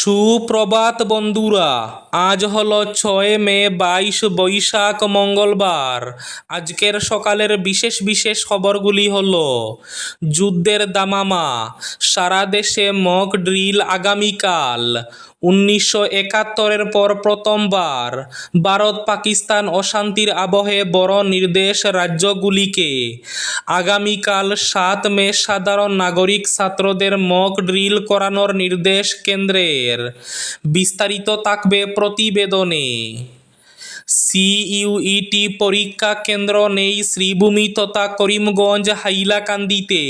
সুপ্রভাত বন্ধুরা, আজ হলো ছয় মে বাইশ বৈশাখ মঙ্গলবার। আজকের সকালের বিশেষ বিশেষ খবরগুলি হল, যুদ্ধের দামামা, সারা দেশে মক ড্রিল আগামীকাল উনিশশো একাত্তরের পর প্রথমবার ভারত পাকিস্তান অশান্তির আবহে বড় নির্দেশ রাজ্যগুলিকে। আগামীকাল সাত মে সাধারণ নাগরিক ছাত্রদের মক ড্রিল করানোর নির্দেশ কেন্দ্রের। বিস্তারিত থাকবে প্রতিবেদনে। সিইউইটি পরীক্ষা কেন্দ্র নেই শ্রীভূমি তথা করিমগঞ্জ, হাইলাকান্দিতে।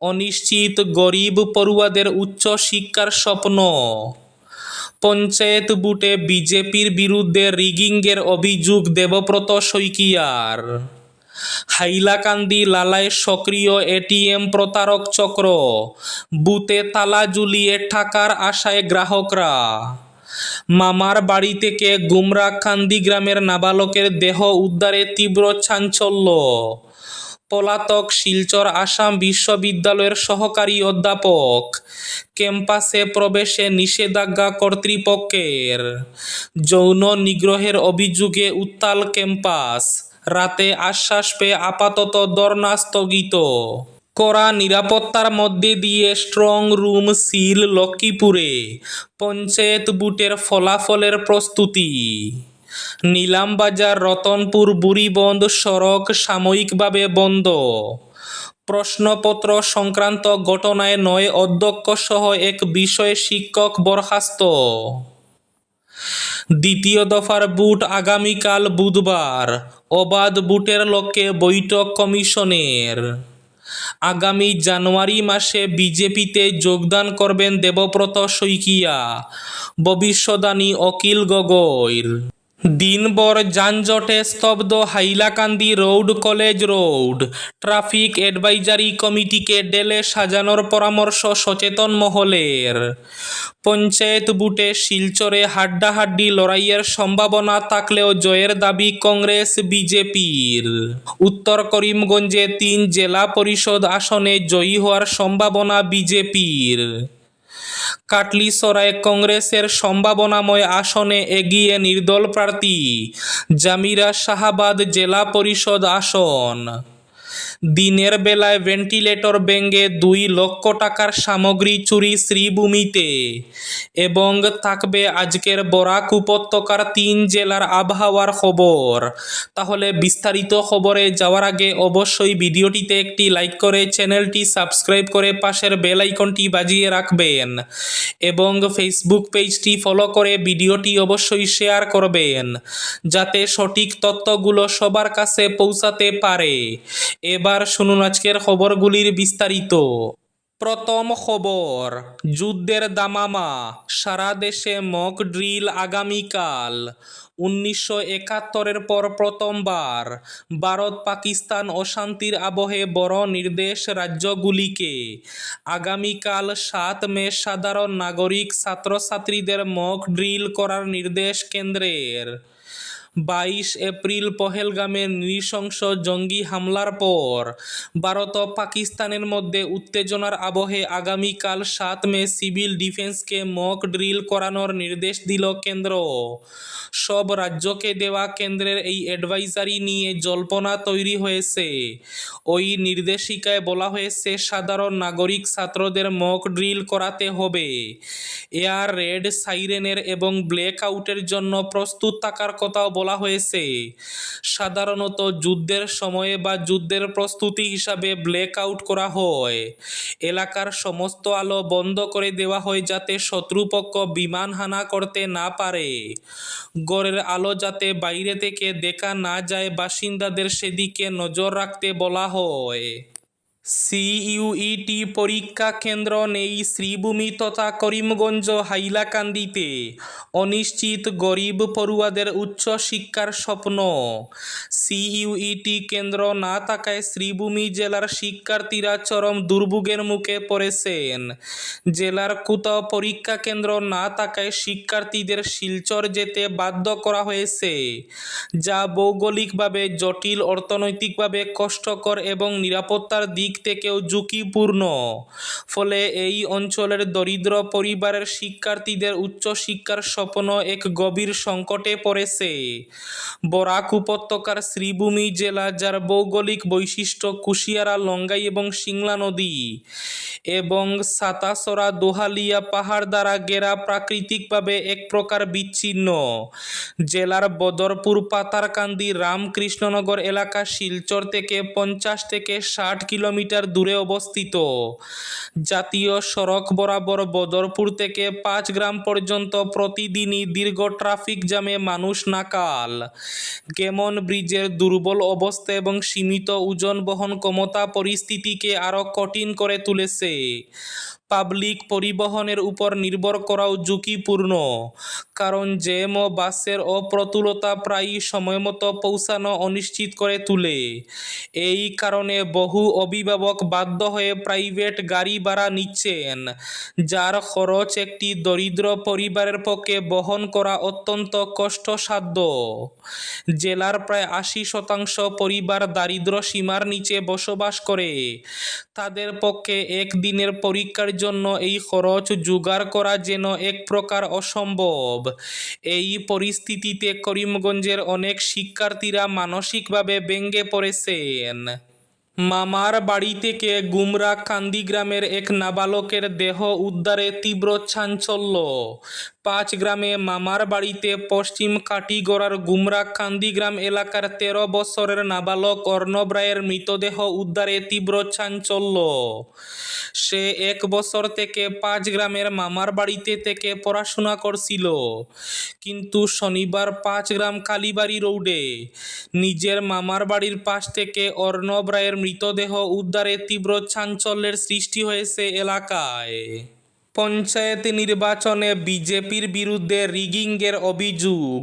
অনিশ্চিত গরিব পড়ুয়াদের উচ্চ শিক্ষার স্বপ্ন। পঞ্চায়েত বুটে বিজেপির বিরুদ্ধে রিগিংয়ের অভিযোগ দেবব্রত শইকিয়ার। হাইলাকান্দি লালায় সক্রিয় এটিএম প্রতারক চক্র। বুতে তালা ঝুলিয়ে টাকার আশায় গ্রাহকরা। মামার বাড়ি থেকে গুমরাকান্দি গ্রামের নাবালকের দেহ উদ্ধারে তীব্র চাঞ্চল্য। পলাতক শিলচর আসাম বিশ্ববিদ্যালয়ের সহকারী অধ্যাপক। ক্যাম্পাসে প্রবেশে নিষেধাজ্ঞা কর্তৃপক্ষের। যৌন নিগ্রহের অভিযোগে উত্তাল ক্যাম্পাস। রাতে আশ্বাস পেয়ে আপাতত ধর্না স্থগিত। করা নিরাপত্তার মধ্যে দিয়ে স্ট্রং রুম সিল লক্ষ্মীপুরে। পঞ্চায়েত বুটের ফলাফলের প্রস্তুতি। নিলামবাজার, রতনপুর, বুড়িবন্ধ সড়ক সাময়িকভাবে বন্ধ। প্রশ্নপত্র সংক্রান্ত ঘটনায় নয় অধ্যক্ষ সহ এক বিষয়ে শিক্ষক বরখাস্ত। দ্বিতীয় দফার বুট আগামীকাল বুধবার, অবাধ বুটের লক্ষ্যে বৈঠক কমিশনের। আগামী জানুয়ারি মাসে বিজেপিতে যোগদান করবেন দেবব্রত শইকিয়া, ভবিষ্যদ্বাণী অখিল গগৈর। দিনভর যানজটে স্তব্ধ Hailakandi road college road. Traffic advisory কমিটিকে ডেলে সাজানোর পরামর্শ সচেতন মহলের। পঞ্চায়েত বুটে শিলচরে হাড্ডাহাড্ডি লড়াইয়ের সম্ভাবনা থাকলেও জয়ের দাবি কংগ্রেস, বিজেপির। উত্তর করিমগঞ্জে তিন জেলা পরিষদ আসনে জয়ী হওয়ার সম্ভাবনা বিজেপির। কাটলিসরায় কংগ্রেসের সম্ভাবনাময় আসনে এগিয়ে নির্দল প্রার্থী জামিরা শাহাবাদ জেলা পরিষদ আসন। দিনের বেলায় ভেন্টিলেটর ভেঙে দুই লক্ষ টাকার সামগ্রী চুরি শ্রীভূমিতে। এবং থাকবে আজকের বরাক উপত্যকার তিন জেলার আবহাওয়ার খবর। তাহলে বিস্তারিত খবরে যাওয়ার আগে অবশ্যই ভিডিওটিতে একটি লাইক করে চ্যানেলটি সাবস্ক্রাইব করে পাশের বেল আইকনটি বাজিয়ে রাখবেন। এবং ফেসবুক পেজটি ফলো করে ভিডিওটি অবশ্যই শেয়ার করবেন। যাতে সঠিক তথ্যগুলো সবার কাছে পৌঁছাতে পারে। এবার শুনুন আজকের খবরগুলির বিস্তারিত। প্রথম খবর, যুদ্ধের দামামা, সারা দেশে মক ড্রিল আগামীকাল। উনিশশো একাত্তরের পর প্রথমবার ভারত পাকিস্তান অশান্তির আবহে বড় নির্দেশ রাজ্যগুলিকে। আগামীকাল সাত মে সাধারণ নাগরিক ছাত্রছাত্রীদের মক ড্রিল করার নির্দেশ কেন্দ্রের। বাইশ এপ্রিল পহেলগামের নৃশংস জঙ্গি হামলার পর ভারত ও পাকিস্তানের মধ্যে উত্তেজনার আবহে আগামীকাল সাত মে সিভিল ডিফেন্সকে মক ড্রিল করানোর নির্দেশ দিল কেন্দ্র। সব রাজ্যকে দেওয়া কেন্দ্রের এই অ্যাডভাইজারি নিয়ে জল্পনা তৈরি হয়েছে। ওই নির্দেশিকায় বলা হয়েছে, সাধারণ নাগরিক ছাত্রদের মক ড্রিল করাতে হবে। এয়ার রেড সাইরেনের এবং ব্ল্যাক আউটের জন্য প্রস্তুত থাকার কথাও বলা হয়েছে, সাধারণত যুদ্ধের সময়ে বা যুদ্ধের প্রস্তুতি হিসাবে ব্ল্যাক আউট করা হয়। এলাকার সমস্ত আলো বন্ধ করে দেওয়া হয় যাতে শত্রুপক্ষ বিমান হানা করতে না পারে। গড়ের আলো যাতে বাইরে থেকে দেখা না যায়, বাসিন্দাদের সেদিকে নজর রাখতে বলা হয়। সিইউইটি পরীক্ষা কেন্দ্র নেই শ্রীভূমি তথা করিমগঞ্জ হাইলাকান্দিতে। অনিশ্চিত গরিব পড়ুয়াদের উচ্চ শিক্ষার স্বপ্ন। সিইউইটি কেন্দ্র না থাকায় শ্রীভূমি জেলার শিক্ষার্থীরা চরম দুর্ভোগের মুখে পড়েছেন। জেলার কোথাও পরীক্ষা কেন্দ্র না থাকায় শিক্ষার্থীদের শিলচর যেতে বাধ্য করা হয়েছে, যা ভৌগোলিকভাবে জটিল, অর্থনৈতিকভাবে কষ্টকর এবং নিরাপত্তার দিক থেকেও ঝুঁকিপূর্ণ। ফলে এই অঞ্চলের দরিদ্র পরিবারের শিক্ষার্থীদের উচ্চশিক্ষার স্বপ্ন এক গভীর সংকটে পড়েছে। বরাক উপত্যকার শ্রীভূমি জেলা, যার ভৌগোলিক বৈশিষ্ট্য কুশিয়ারা, লঙ্গাই এবং সিংলা নদী এবং সাতাসরা দোহালিয়া পাহাড় দ্বারা ঘেরা প্রাকৃতিকভাবে এক প্রকার বিচ্ছিন্ন। জেলার বদরপুর, পাতারকান্দি, রামকৃষ্ণনগর এলাকা শিলচর থেকে পঞ্চাশ থেকে ষাট কিলোমিটার দূরে অবস্থিত। জাতীয় সড়ক বরাবর বদরপুর থেকে পাঁচ গ্রাম পর্যন্ত প্রতিদিনই দীর্ঘ ট্রাফিক জ্যামে মানুষ নাকাল। গেমন ব্রিজের দুর্বল অবস্থা এবং সীমিত ওজন বহন ক্ষমতা পরিস্থিতিকে আরও কঠিন করে তুলেছে। পাবলিক পরিবহনের উপর নির্ভর করাও ঝুঁকিপূর্ণ। কারণ জ্যাম ও বাসের অপ্রতুলতা প্রায়ই সময়মতো পৌঁছানো অনিশ্চিত করে তোলে। এই কারণে বহু অভিভাবক বাধ্য হয়ে প্রাইভেট গাড়ি ভাড়া নিচ্ছেন, যার খরচ একটি দরিদ্র পরিবারের পক্ষে বহন করা অত্যন্ত কষ্টসাধ্য। জেলার প্রায় আশি শতাংশ পরিবার দারিদ্র সীমার নিচে বসবাস করে। তাদের পক্ষে একদিনের পরীক্ষার জন্য এই খরচ জোগাড় করা যেন এক প্রকার অসম্ভব। এই পরিস্থিতিতে করিমগঞ্জের অনেক শিক্ষার্থীরা মানসিকভাবে ভেঙে পড়েছেন। মামার বাড়ি থেকে গুমরা কান্দি গ্রামের এক নাবালকের দেহ উদ্ধারে তীব্র চাঞ্চল্য। পাঁচ গ্রামে মামার বাড়িতে পশ্চিম কাটিগড়ার গুমরা কান্দিগ্রাম এলাকার তেরো বছরের নাবালক অর্ণব রায়ের মৃতদেহ উদ্ধারে তীব্র চাঞ্চল্য। সে এক বছর থেকে পাঁচ গ্রামের মামার বাড়িতে থেকে পড়াশোনা করছিল। কিন্তু শনিবার পাঁচ গ্রাম কালীবাড়ি রোডে নিজের মামার বাড়ির পাশ থেকে অর্ণব রায়ের মৃতদেহ উদ্ধারে তীব্র চাঞ্চল্যের সৃষ্টি হয়েছে এলাকায়। পঞ্চায়েত নির্বাচনে বিজেপির বিরুদ্ধে রিগিংয়ের অভিযোগ।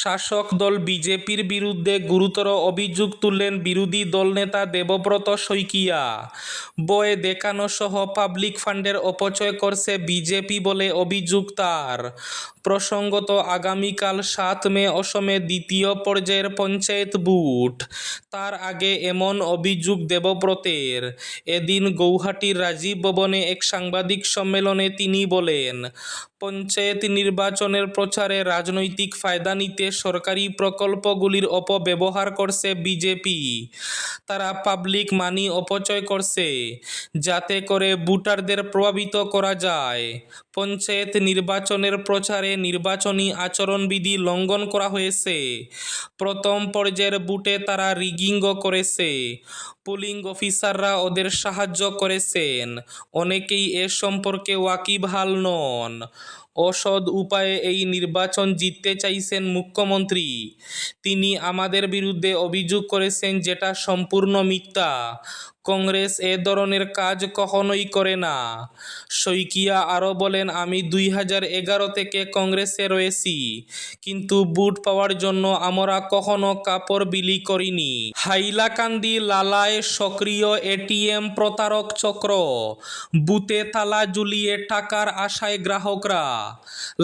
শাসক দল বিজেপির বিরুদ্ধে গুরুতর অভিযোগ তুললেন বিরোধী দলনেতা দেবব্রত শইকিয়া। বয়ে দেখানো সহ পাবলিক ফান্ডের অপচয় করছে বিজেপি বলে অভিযোগ তার। প্রসঙ্গত আগামীকাল সাত মে অসমে দ্বিতীয় পর্যায়ের পঞ্চায়েত বুট তার আগে এমন অভিযোগ দেবব্রতের। এদিন গৌহাটির রাজীব ভবনে এক সাংবাদিক সম্মেলনে তিনি বলেন পঞ্চায়েত নির্বাচনের প্রচারে রাজনৈতিক ফায়দা নিতে সরকারি প্রকল্পগুলির অপব্যবহার করছে বিজেপি। তারা পাবলিক মানি অপচয় করছে, যাতে করে ভোটারদের প্রভাবিত করা যায়। পঞ্চায়েত নির্বাচনের প্রচারে নির্বাচনী আচরণবিধি লঙ্ঘন করা হয়েছে। প্রথম পর্যায়ের বুটে তারা রিগিংও করেছে। পুলিং অফিসাররা ওদের সাহায্য করেছেন। অনেকেই এ সম্পর্কে ওয়াকিবহাল নন। অসৎ উপায়ে এই নির্বাচন জিততে চাইছেন মুখ্যমন্ত্রী। তিনি আমাদের বিরুদ্ধে অভিযোগ করেছেন যেটা সম্পূর্ণ মিথ্যা। কংগ্রেস এ ধরনের কাজ কখনোই করে না। শইকিয়া আরও বলেন, আমি দুই হাজার এগারো থেকে কংগ্রেসে রয়েছি, কিন্তু বুট পাওয়ার জন্য আমরা কখনো কাপড় বিলি করিনি। হাইলাকান্দি লালায় সক্রিয় এটিএম প্রতারক চক্র বুতে তালা ঝুলিয়ে টাকার আশায় গ্রাহকরা।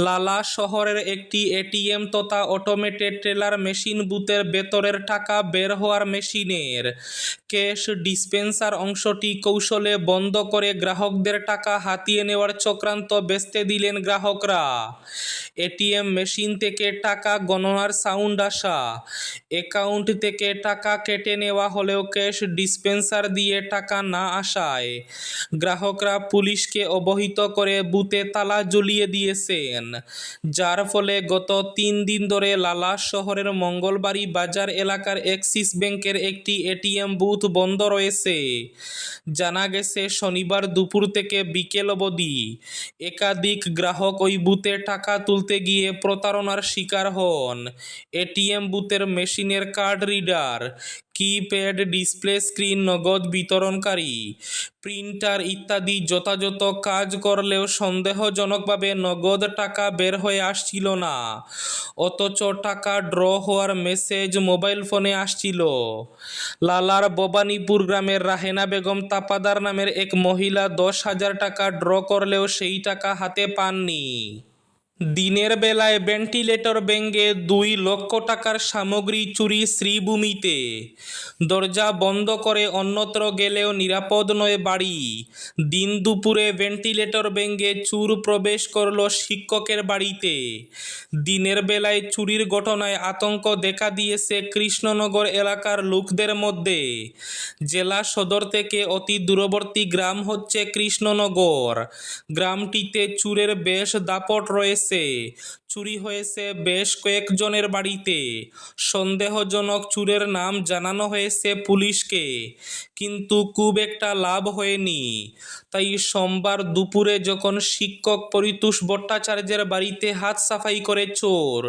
লালা শহরের একটি এটিএম তথা অটোমেটেড টেলার মেশিন বুথের ভেতরের টাকা বের হওয়ার মেশিনের ক্যাশ ডিসপেন্সার অংশটি কৌশলে বন্ধ করে গ্রাহকদের টাকা হাতিয়ে নেওয়ার চক্রান্ত বেচতে দিলেন গ্রাহকরা। এটিএম মেশিন থেকে টাকা গণনার সাউন্ড আসা। অ্যাকাউন্ট থেকে টাকা কেটে নেওয়া হলেও ক্যাশ ডিসপেন্সার দিয়ে টাকা না আসায়। গ্রাহকরা পুলিশকে অবহিত করে বুথে তালা ঝুলিয়ে দিয়েছেন, যার ফলে গত তিন দিন ধরে লালা শহরের মঙ্গলবাড়ি বাজার এলাকার অ্যাক্সিস ব্যাংকের একটি এটিএম বুথ বন্ধ রয়েছে। জানা গেছে, শনিবার দুপুর থেকে বিকেল অবধি একাধিক গ্রাহক ওই বুথে টাকা তুলতে গিয়ে প্রতারণার শিকার হন। এটিএম বুথের মেশিনের card reader, keypad, display screen, নগদ বিতরণকারী, প্রিন্টার ইত্যাদি যথাযথ কাজ করলেও সন্দেহজনকভাবে নগদ টাকা বের হয়ে আসছিল না। অথচ টাকা ড্র হওয়ার মেসেজ মোবাইল ফোনে আসছিল। লালার ভবানীপুর গ্রামের রাহেনা বেগম তাপাদার নামের এক মহিলা দশ হাজার টাকা ড্র করলেও সেই টাকা হাতে পাননি। দিনের বেলায় ভেন্টিলেটর ভেঙে দুই লক্ষ টাকার সামগ্রী চুরি শ্রীভূমিতে। দরজা বন্ধ করে অন্যত্র গেলেও নিরাপদ নয় বাড়ি। দিন দুপুরে ভেন্টিলেটর ভেঙে চুর প্রবেশ করল শিক্ষকের বাড়িতে। দিনের বেলায় চুরির ঘটনায় আতঙ্ক দেখা দিয়েছে কৃষ্ণনগর এলাকার লোকদের মধ্যে। জেলা সদর থেকে অতি দূরবর্তী গ্রাম হচ্ছে কৃষ্ণনগর। গ্রামটিতে চুরের বেশ দাপট রয়েছে। চুরি হয়েছে বেশ কয়েকজনের বাড়িতে। সন্দেহজনক চুরের নাম জানানো হয়েছে পুলিশকে। কিন্তু খুব একটা লাভ হয়নি। তাই সোমবার দুপুরে যখন শিক্ষক পরিতোষ ভট্টাচার্যের বাড়িতে হাত সাফাই করে চোর,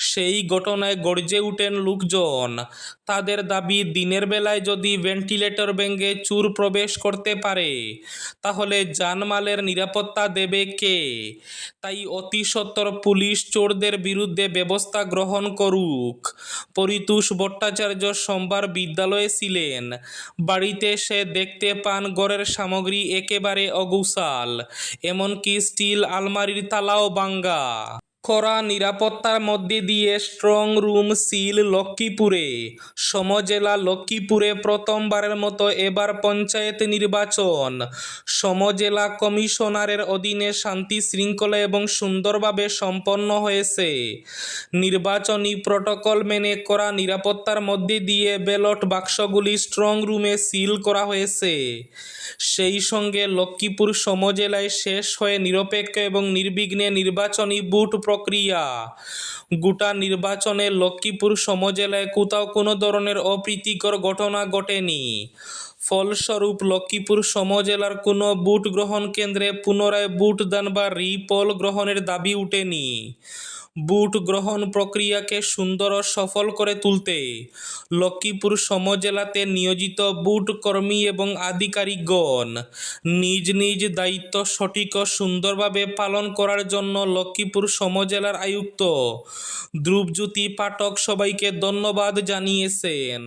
সেই ঘটনায় গর্জে উঠেন লোকজন। তাদের দাবি, দিনের বেলায় যদি ভেন্টিলেটর ভেঙে চুর প্রবেশ করতে পারে, তাহলে জানমালের নিরাপত্তা দেবে কে? তাই অতি সত্বর পুলিশ চোরদের বিরুদ্ধে ব্যবস্থা গ্রহণ করুক। পরিতোষ ভট্টাচার্য সোমবার বিদ্যালয়ে ছিলেন। বাড়িতে সে দেখতে পান গড়ের সামগ্রী একেবারে অগুসাল এমনকি স্টিল আলমারির তালাও ভাঙ্গা। কড়া নিরাপত্তার মধ্যে দিয়ে স্ট্রং রুম সিল লক্ষ্মীপুরে। সমজেলা লক্ষ্মীপুরে প্রথমবারের মতো এবার পঞ্চায়েত নির্বাচন। সমজেলা কমিশনারের অধীনে শান্তি শৃঙ্খলা এবং সুন্দরভাবে সম্পন্ন হয়েছে। নির্বাচনী প্রটোকল মেনে করা নিরাপত্তার মধ্যে দিয়ে ব্যালট বাক্সগুলি স্ট্রং রুমে সিল করা হয়েছে। সেই সঙ্গে লক্ষ্মীপুর সমজেলায় শেষ হয়ে নিরপেক্ষ এবং নির্বিঘ্নে নির্বাচনী বুট প্রক্রিয়া। গোটা নির্বাচনে লক্ষ্মীপুর সমজেলায় কোথাও কোনো ধরনের অপ্রীতিকর ঘটনা ঘটেনি। ফলস্বরূপ লক্ষ্মীপুর সমজেলার কোনো বুট গ্রহণ কেন্দ্রে পুনরায় বুট দান বা রিপোল গ্রহণের দাবি উঠেনি। বুট গ্রহণ প্রক্রিয়াকে সুন্দর ও সফল করে তুলতে। লক্ষ্মীপুর সমজেলাতে নিয়োজিত বুট কর্মী এবং আধিকারিকগণ নিজ নিজ দায়িত্ব সঠিক ও সুন্দরভাবে পালন করার জন্য লক্ষ্মীপুর সমজেলার আয়ুক্ত ধ্রুবজ্যোতি পাঠক সবাইকে ধন্যবাদ জানিয়েছেন।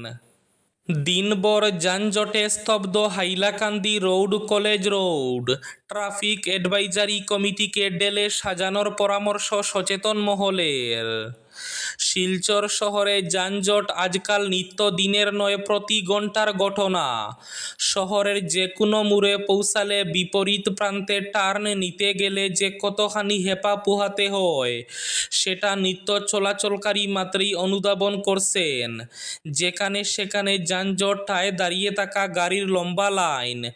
দিনভর যানজটে স্তব্ধ Hailakandi road college road. Traffic advisory কমিটিকে ডেলে সাজানোর পরামর্শ সচেতন মহলের। শিলচর শহরে যানজট আজকাল নিত্য দিনের নয়, প্রতি ঘণ্টার ঘটনা। শহরের যে কোনো মোড়ে পৌঁছালে বিপরীত প্রান্তে টার্ন নিতে গেলে যে কতখানি হেপা পোহাতে হয়, সেটা নিত্য চলাচলকারী মাত্রই অনুধাবন করছেন। যেখানে সেখানে যানজটটায় দাঁড়িয়ে থাকা গাড়ির লম্বা লাইন।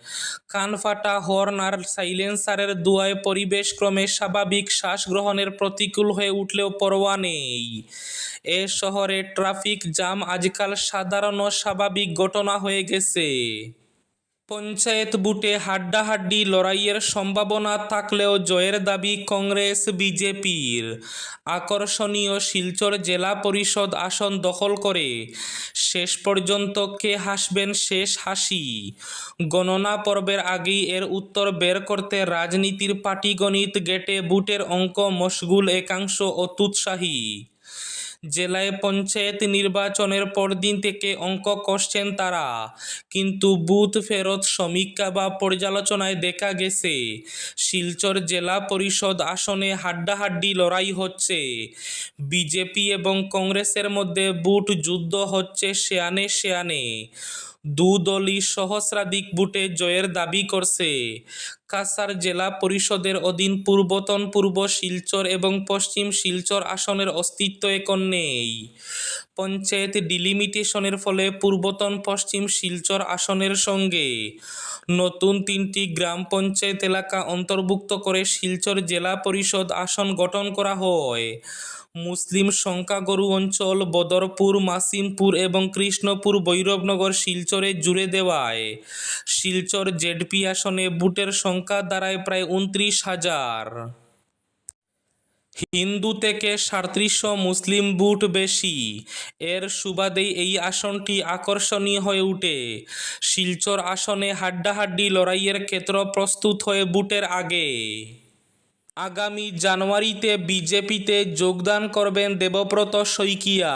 কানফাটা হর্ন আর সাইলেন্সারের দুয়ায় পরিবেশ ক্রমে স্বাভাবিক শ্বাস গ্রহণের প্রতিকূল হয়ে উঠলেও পরোয়া নেই। এ শহরে ট্রাফিক জ্যাম আজকাল সাধারণ স্বাভাবিক ঘটনা হয়ে গেছে। পঞ্চায়েত বুটে হাড্ডাহাড্ডি লড়াইয়ের সম্ভাবনা থাকলেও জয়ের দাবি কংগ্রেস, বিজেপির। আকর্ষণীয় শিলচর জেলা পরিষদ আসন দখল করে। শেষ পর্যন্ত কে হাসবেন শেষ হাসি? গণনা পর্বের আগেই এর উত্তর বের করতে রাজনীতির পাটিগণিত গেটে বুটের অঙ্ক মশগুল, একাংশ অত্যুৎসাহী জেলায় পঞ্চায়েত নির্বাচনের পরদিন থেকে অঙ্ক কষছেন তারা। কিন্তু বুথ ফেরত সমীক্ষা বা পর্যালোচনায় দেখা গেছে, শিলচর জেলা পরিষদ আসনে হাড্ডাহাড্ডি লড়াই হচ্ছে। বিজেপি এবং কংগ্রেসের মধ্যে বুট যুদ্ধ হচ্ছে শেয়ানে শেয়ানে দু দলই সহস্রাধিক বুটে জয়ের দাবি করছে। কাসার জেলা পরিষদের অধীন পূর্বতন পূর্ব শিলচর এবং পশ্চিম শিলচর আসনের অস্তিত্ব এখন নেই। পঞ্চায়েত ডিলিমিটেশনের ফলে পূর্বতন পশ্চিম শিলচর আসনের সঙ্গে নতুন তিনটি গ্রাম পঞ্চায়েত এলাকা অন্তর্ভুক্ত করে শিলচর জেলা পরিষদ আসন গঠন করা হয়। মুসলিম সংখ্যাগরু অঞ্চল বদরপুর, মাসিমপুর এবং কৃষ্ণপুর, ভৈরবনগর, শিলচরে জুড়ে দেওয়ায়। শিলচর জেডপি আসনে বুটের সংখ্যা দাঁড়ায় প্রায় উনত্রিশ হাজার। হিন্দু থেকে সাঁত্রিশশো মুসলিম বুট বেশি। এর সুবাদেই এই আসনটি আকর্ষণীয় হয়ে উঠে। শিলচর আসনে হাড্ডাহাড্ডি লড়াইয়ের ক্ষেত্র প্রস্তুত হয়ে বুটের আগে। আগামী জানুয়ারিতে বিজেপিতে যোগদান করবেন দেবব্রত শইকিয়া,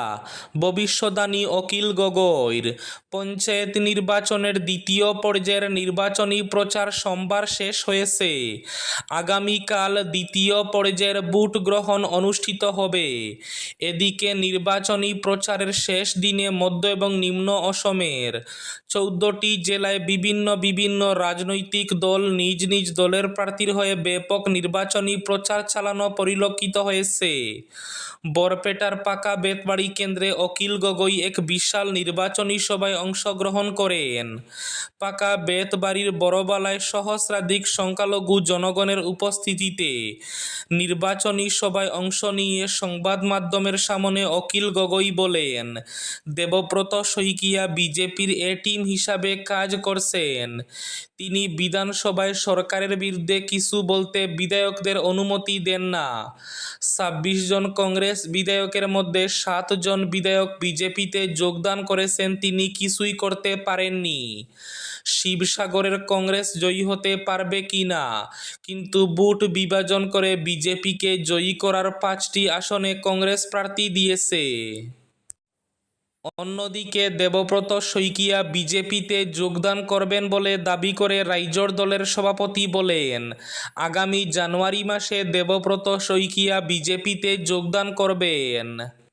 ভবিষ্যদ্বাণী অকিল গগৈর। পঞ্চায়েত নির্বাচনের দ্বিতীয় পর্যায়ের নির্বাচনী প্রচার সোমবার শেষ হয়েছে। আগামীকাল দ্বিতীয় পর্যায়ের ভোট গ্রহণ অনুষ্ঠিত হবে। এদিকে নির্বাচনী প্রচারের শেষ দিনে মধ্য এবং নিম্ন অসমের চৌদ্দটি জেলায় বিভিন্ন বিভিন্ন রাজনৈতিক দল নিজ নিজ দলের প্রার্থীর হয়ে ব্যাপক নির্বাচনী প্রচার চালানো পরিলক্ষিত হয়েছে। বরপেটার পাকা বেতবাড়ি কেন্দ্রে অখিল গগৈ এক বিশাল নির্বাচনী সভায় অংশগ্রহণ করেন। পাকা বেতবাড়ির বড়বালায় সহস্রাধিক সংখ্যালঘু জনগণের উপস্থিতিতে নির্বাচনী সভায় অংশ নিয়ে সংবাদ মাধ্যমের সামনে অখিল গগৈ বলেন, দেবব্রত শইকিয়া বিজেপির এ টিম হিসাবে কাজ করছেন। তিনি বিধানসভায় সরকারের বিরুদ্ধে কিছু বলতে বিধায়কদের অনুমতি দেন না। ছাব্বিশ জন কংগ্রেস বিধায়কের মধ্যে সাত জন বিধায়ক বিজেপিতে যোগদান করেছেন, তিনি কিছুই করতে পারেননি। শিবসাগরের কংগ্রেস জয়ী হতে পারবে কি না? কিন্তু বুট বিভাজন করে বিজেপিকে জয়ী করার পাঁচটি আসনে কংগ্রেস প্রার্থী দিয়েছে। অন্যদিকে দেবব্রত শইকিয়া বিজেপিতে যোগদান করবেন বলে দাবি করে রাইজর দলের সভাপতি বলেন, আগামী জানুয়ারি মাসে দেবব্রত শইকিয়া বিজেপিতে যোগদান করবেন।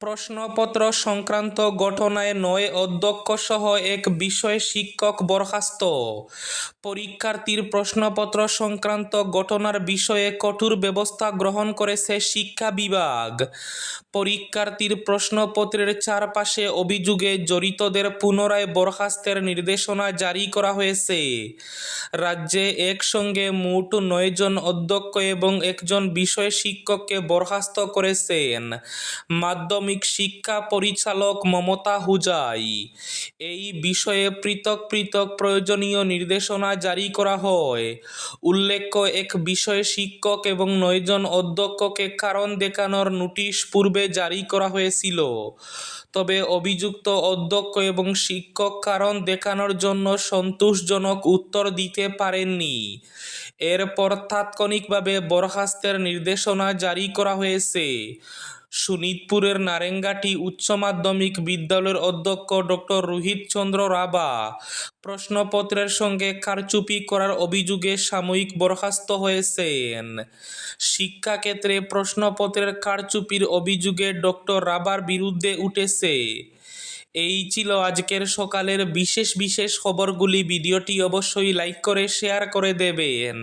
প্রশ্নপত্র সংক্রান্ত ঘটনায় নয় অধ্যক্ষ সহ এক বিষয় শিক্ষক বরখাস্ত। পরীক্ষার্থীর প্রশ্নপত্র সংক্রান্ত ঘটনার বিষয়ে কঠোর ব্যবস্থা গ্রহণ করেছে শিক্ষা বিভাগ। পরীক্ষার্থীর প্রশ্নপত্রের চারপাশে অভিযোগে জড়িতদের পুনরায় বরখাস্তের নির্দেশনা জারি করা হয়েছে। রাজ্যে একসঙ্গে মোট নয়জন অধ্যক্ষ এবং একজন বিষয় শিক্ষককে বরখাস্ত করেছেন। মাধ্যমিক শিক্ষা পরিচালক মমতা হুজাই। এই বিষয়ে পৃথক পৃথক প্রয়োজনীয় নির্দেশনা জারি করা হয়। উল্লেখ্য, এক বিষয়ে শিক্ষক এবং নয়জন অধ্যক্ষকে কারণ দেখানোর নোটিশ পূর্বে জারি করা হয়েছিল। তবে অভিযুক্ত অধ্যক্ষ এবং শিক্ষক কারণ দেখানোর জন্য সন্তোষজনক উত্তর দিতে পারেননি। এরপর তাৎক্ষণিকভাবে বরখাস্তের নির্দেশনা জারি করা হয়েছে। শোনিতপুরের নারেঙ্গাটি উচ্চ মাধ্যমিক বিদ্যালয়ের অধ্যক্ষ ডক্টর রোহিত চন্দ্র রাভা প্রশ্নপত্রের সঙ্গে কারচুপি করার অভিযোগে সাময়িক বরখাস্ত হয়েছেন। শিক্ষাক্ষেত্রে প্রশ্নপত্রের কারচুপির অভিযোগে ডক্টর রাবার বিরুদ্ধে উঠেছে। এই ছিল আজকের সকালের বিশেষ বিশেষ খবরগুলি। ভিডিওটি অবশ্যই লাইক করে, শেয়ার করে দেবেন।